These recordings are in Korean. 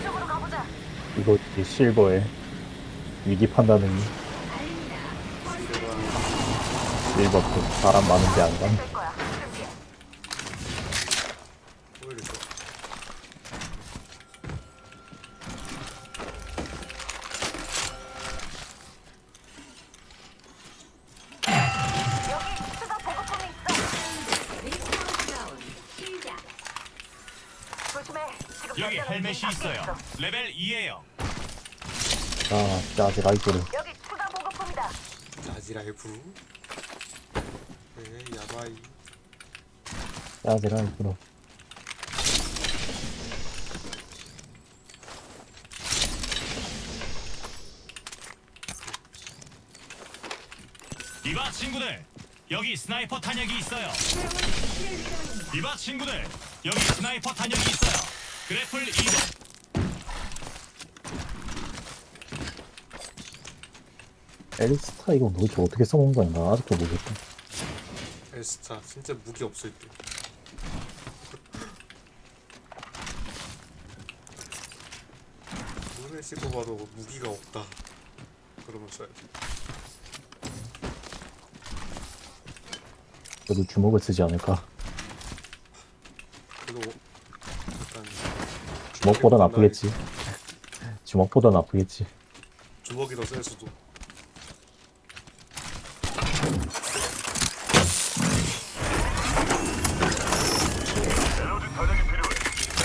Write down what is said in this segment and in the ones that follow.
이쪽으로 가보자. 이거 이 실버의 위기 판단능력 실버 그 사람 많은데 안 감. 될 거야. 준비해. 오히려 여기 추가 보급품이 있어. 조심해. 지금 여기 헬멧이 있어요. 있어. 레벨 2에요. 자, 짜지 라이트를. 여기 추가 보급품이다. 나지라이브. 네, 야바이. 짜지 라이트로. 이봐 친구들 여기 스나이퍼 탄약이 있어요. 이봐 친구들 여기 스나이퍼 탄약이 있어요. 그래플 이동. 엘스타 이거 도대체 어떻게 써먹은 거야? 나 아직도 모르겠다. 에스타 진짜 무기 없을 때. 눈을 씻고 봐도 무기가 없다. 그러면 써야지. 그래도 주먹을 쓰지 않을까? 그래도 주먹보단 주먹이 아프겠지. 주먹보단 아프겠지. 주먹이 더 셀 수도.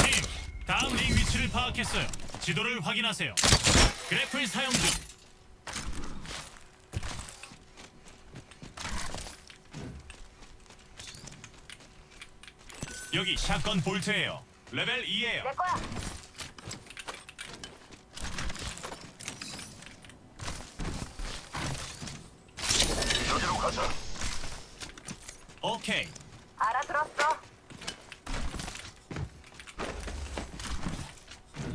팀 다음 링 위치를 파악했어요. 지도를 확인하세요. 그래플 사용 중. 여기 샷건 볼트예요. 레벨 2예요. 내 거야. 오케이. 알아들었어.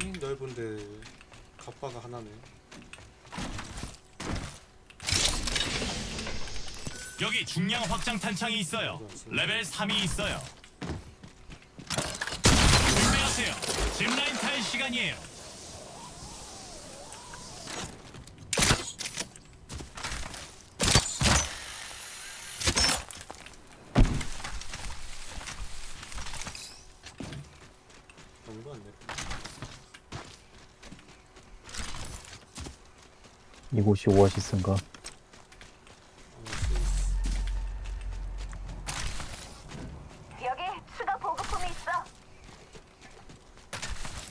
이 넓은데 갑바가 하나네. 여기 중량 확장 탄창이 있어요. 레벨 3이 있어요. 준비하세요. 짚라인 탈 시간이에요. 아무도 안 내려. 이곳이 오아시스인가? 여기 추가 보급품이 있어.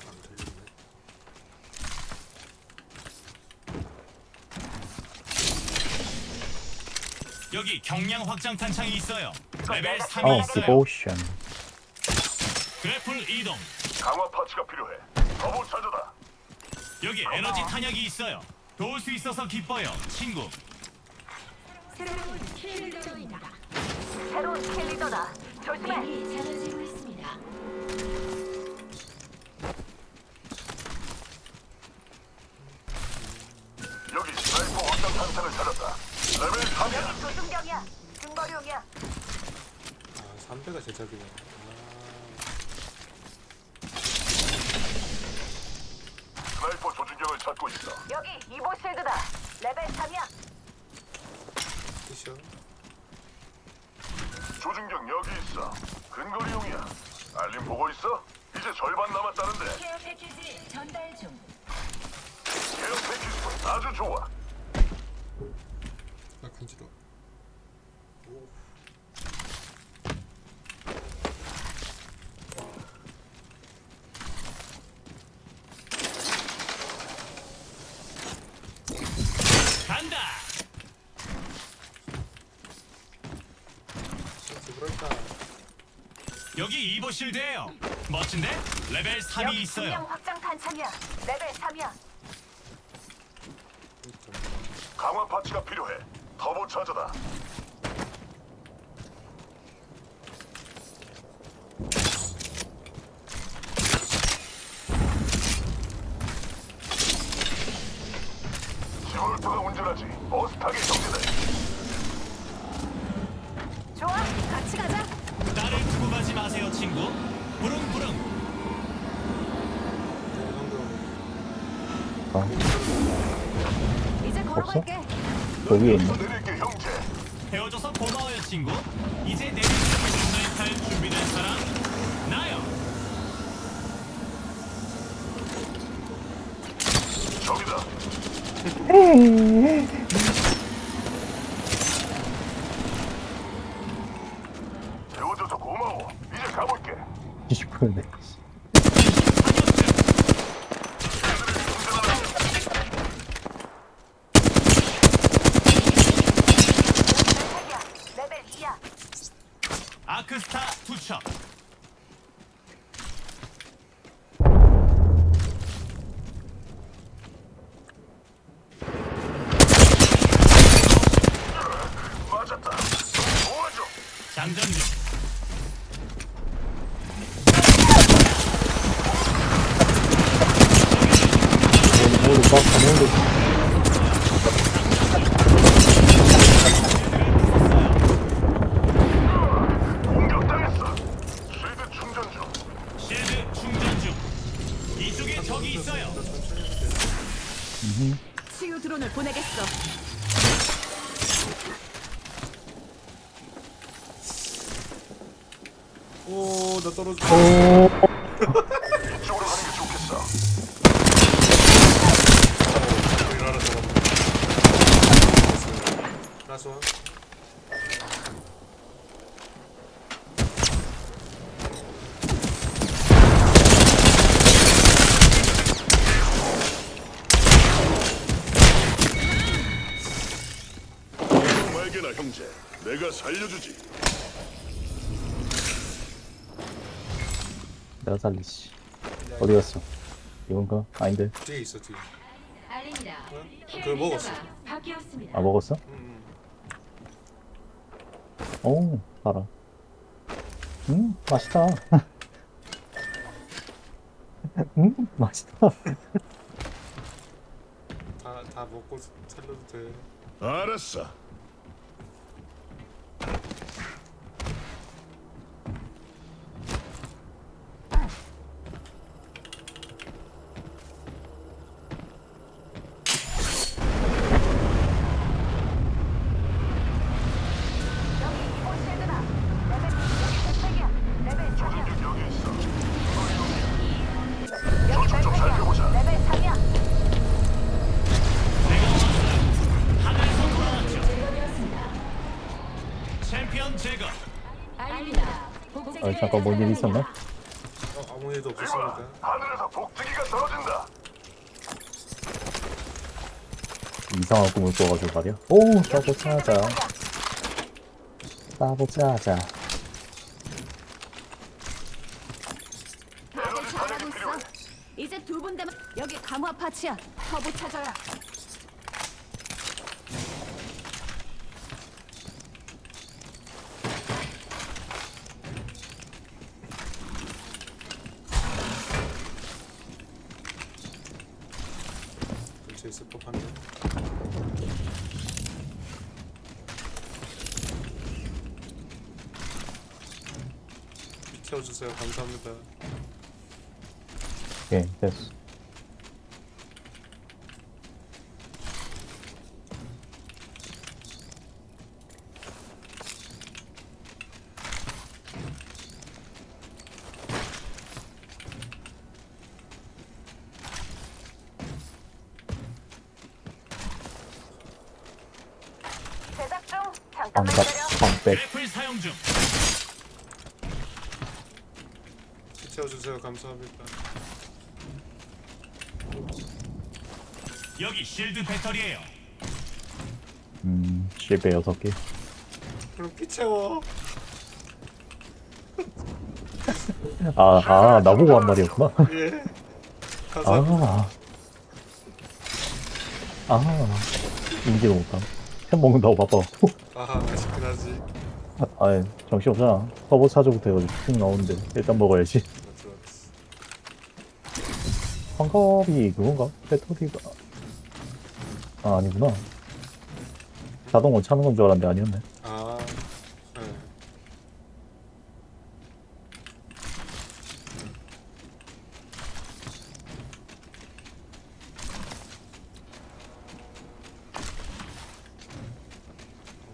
안 들리네. 여기 경량 확장 탄 창이 있어요. 레벨 3이 어, 있어요. 디보션. 그래플 이동. 강화 파츠가 필요해. 더블 차저다. 여기 에너지 탄약이 있어요. 도울 수 있어서 기뻐요, 친구. 새로운 킬리더입니다. 새로운 킬리더다. 조심해. 있습니다. 여기 스나이퍼 확장 탄창을 찾았다. 레벨 3이야. 여기 조준경이야. 중거리용이야. 아, 3배가 제작이네. 스나이퍼 조준경을 찾고 있어. 여기 이보 실드다. 레벨 3이야. 아, 끝이야. 조준경 여기 있어. 근거리용이야. 알림 보고 있어? 이제 절반 남았다는데. 케어 패키지 전달 중. 케어 패키지 아주 좋아. 아, 간지러. 오. 간다. 진짜 그럴까? 여기 이보 실드예요. 멋진데? 레벨 3이 여기 있어요. 중량 확장 탄창이야. 레벨 3이야. 강화 파츠가 필요해. 터보 차저다. 좋아, 같이 가자. 나를 두고 가지 마세요, 친구. 부릉부릉. 방금 아, 이제 걸어갈게. 저 위에 있네. 배워줘서 고마워요, 친구. 이제 내릴 준비탈 준비된 사람? 나요. 저기다. 배워줘서 고마워. 이제 가볼게. 20%인데. 레벨이야. 레벨 2야. 아크스타 투척. 맞았다. 도와줘. 장전 중. 모두 막 가는데. 라스 원 말게나 형제. 내가 살려주지. 내가 살리지. 어디 갔어? 이건가? 아닌데. 뒤에 있어 뒤에 알립니다. 그걸 먹었어. 바뀌었습니다. 아, 먹었어? 음, 오, 달아. 음, 맛있다. 음, 맛있다. 다, 다 먹고 살려도 돼 알았어. 잠깐 뭔 일 있었나? 어, 아무 일도 없었습니까? 하늘에서 복지기가 떨어진다. 이상한 꿈을 꿔가지고 말이야. 오, 싸보 짜자. 다들 잘하고 있어. 이제 두분 되면 여기 감화 파츠야. 터보 찾아라. 근처에 있을 법한데 비켜주세요 감사합니다 오케이, 됐어. 기다려. 방백. 래플 사용 중. 비켜 주세요 감사합니다 여기 실드 배터리예요. 음, 실베 6개. 그럼 피 채워 아, 아, 나보고 한 말이었구나. 예 감사합니다 아. 아. 인지도 못함. 햄 먹는다고 바빠. 아하 맛있긴 하지 아, 정신없잖아. 서버 차저부터 해가지고 쭉 나오는데. 일단 먹어야지. 환갑이 그건가? 배터리가 아 아니구나 자동으로 차는 건 줄 알았는데 아니었네 아, 네.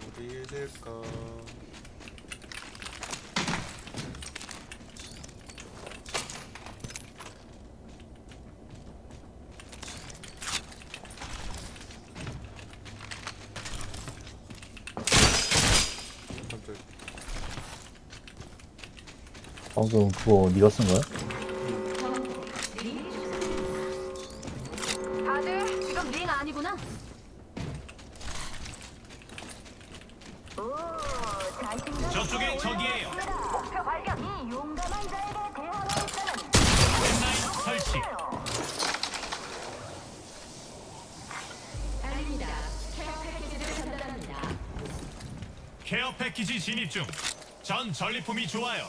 어디 될까? 방금 그거 네가 쓴 거야? 다들 지금 링 아니구나. 오, 자신감 저쪽에 적이에요. 목표 발견. 이 용감한 자에게 대화로 있다는 펜라인 설치. 알립니다. 케어 패키지를 전달합니다. 케어 패키지 진입 중. 전 전리품이 좋아요.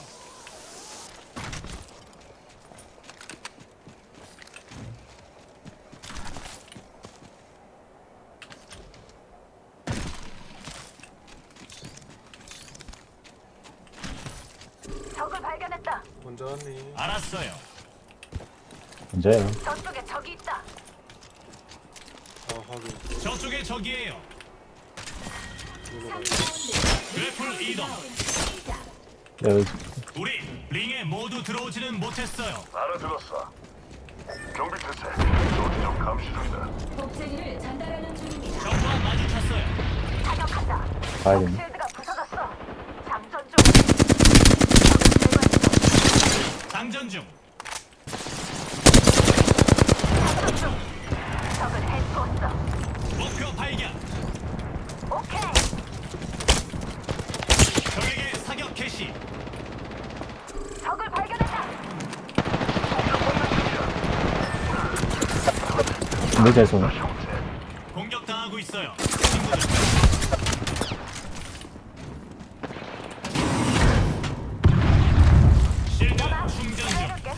적을 발견했다. 먼저 왔니? 알았어요. 언제야? 저쪽에 적이 있다. 아 하긴. 저쪽에 적이에요. 그래플 이동. 야, 여기 우리 링에 모두 들어오지는 못했어요. 알아들었어. 경비 태세. 좀 감시 중이다. 복제기를 전달하는 중입니다. 적과 마주쳤어요. 사격한다. 가야겠네. 실드가 부서졌어. 장전 중. 적을 제거했어. 장전 중. 적을. 목표 발견. 오케이. 적에게 사격 개시. 적을 발견했다. 쏘네. 공격 당하고 있어요. 친구들. 실드 충전 중. 해줄게.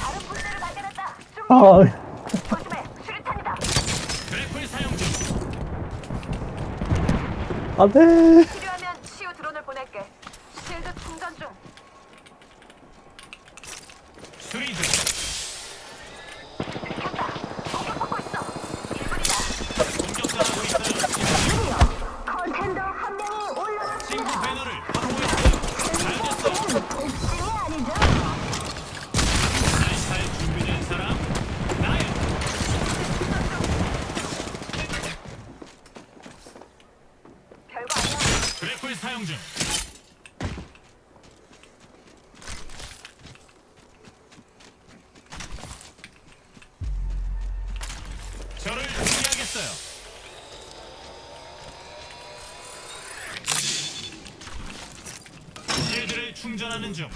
다른 분들을 발견했다. 좀 아, 조심해. 수류탄이다. 그래플 사용 중. 안 돼. 충전하는 중.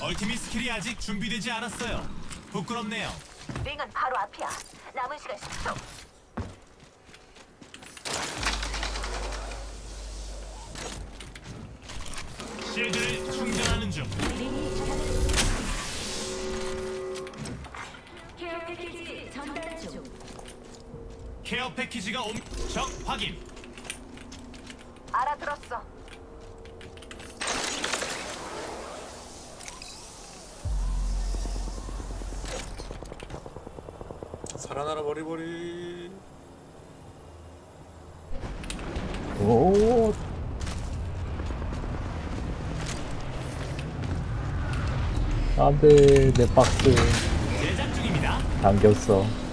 얼티밋 스킬이 아직 준비되지 않았어요. 부끄럽네요. 링은 바로 앞이야. 남은 시간 10초. 실드를 케어 패키지가 옴. 적 확인. 알아들었어. 살아나라 버리버리. 오. 안 돼. 내 박스 제작 중입니다. 당겼어.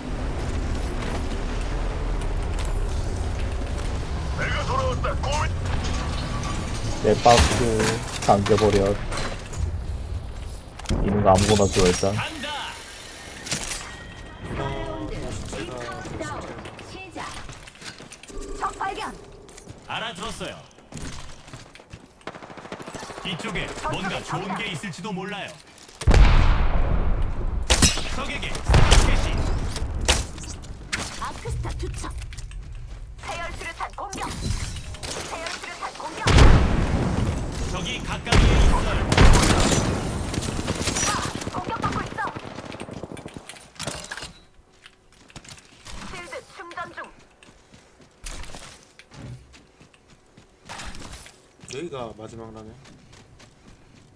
내 박스 당겨버려. 있는 거 아무거나 줘, 일단. 알아들었어요. 이쪽에 뭔가 좋은 게 있을지도 몰라요. 적에게 개시. 아크스타 투척. 세열 수류탄 공격. 세열 수류탄 공격. 적이 가까이에 있어요. 아, 공격받고 있어. 실드 충전 중. 여기가 마지막 라면.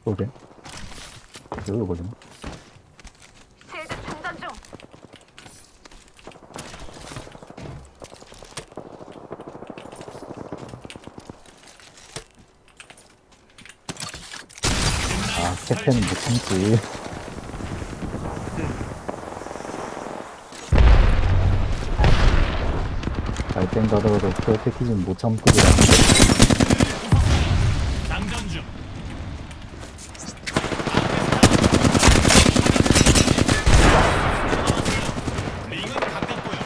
그러게. 여기 걸리나? 실드 충전 중. 못 참지. 갈땐 가더라도 그 패키지는 못 참고 그래. 장전 중. 링은 가깝고요.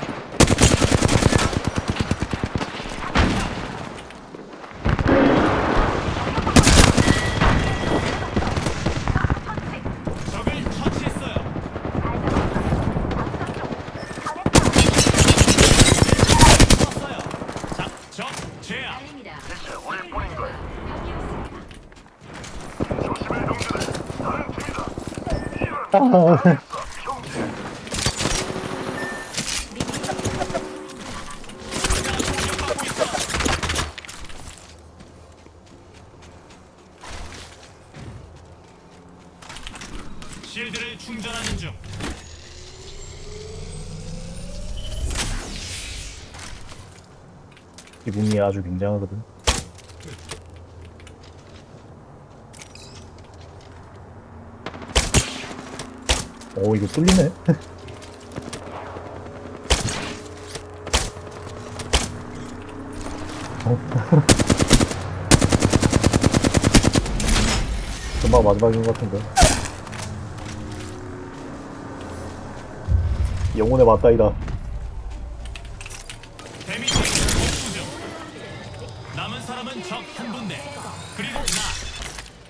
적을 처치했어요. 었어요 적 제압. 알립니다. 이제 우리뿐인 거야. 바뀌었습니다. 조심해 형제들. 다른 팀이다. 공격받고 있어. 실드를 충전하는 중. 기분이 아주 굉장하거든. 오, 이거 뚫리네? 어. 금방 마지막인 것 같은데. 영혼의 맞다이다.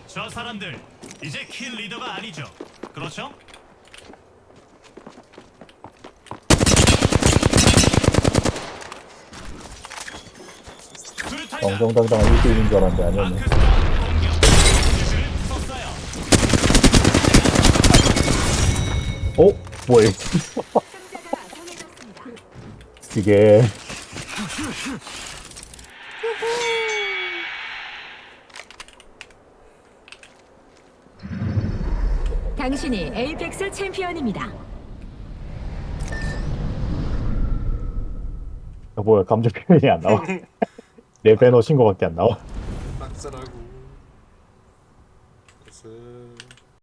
저 사람들 이제 킬 리더가 아니죠. 그렇죠? 수류탄이다. 정정당당한 1대1인 줄 알았는데 아니었네. 어? 뭐야? 이게 당신이 에이펙스 챔피언입니다. 아, 뭐야 감정 표현이 안 나와. 내 배너 신고밖에 안 나와. 낙서라고.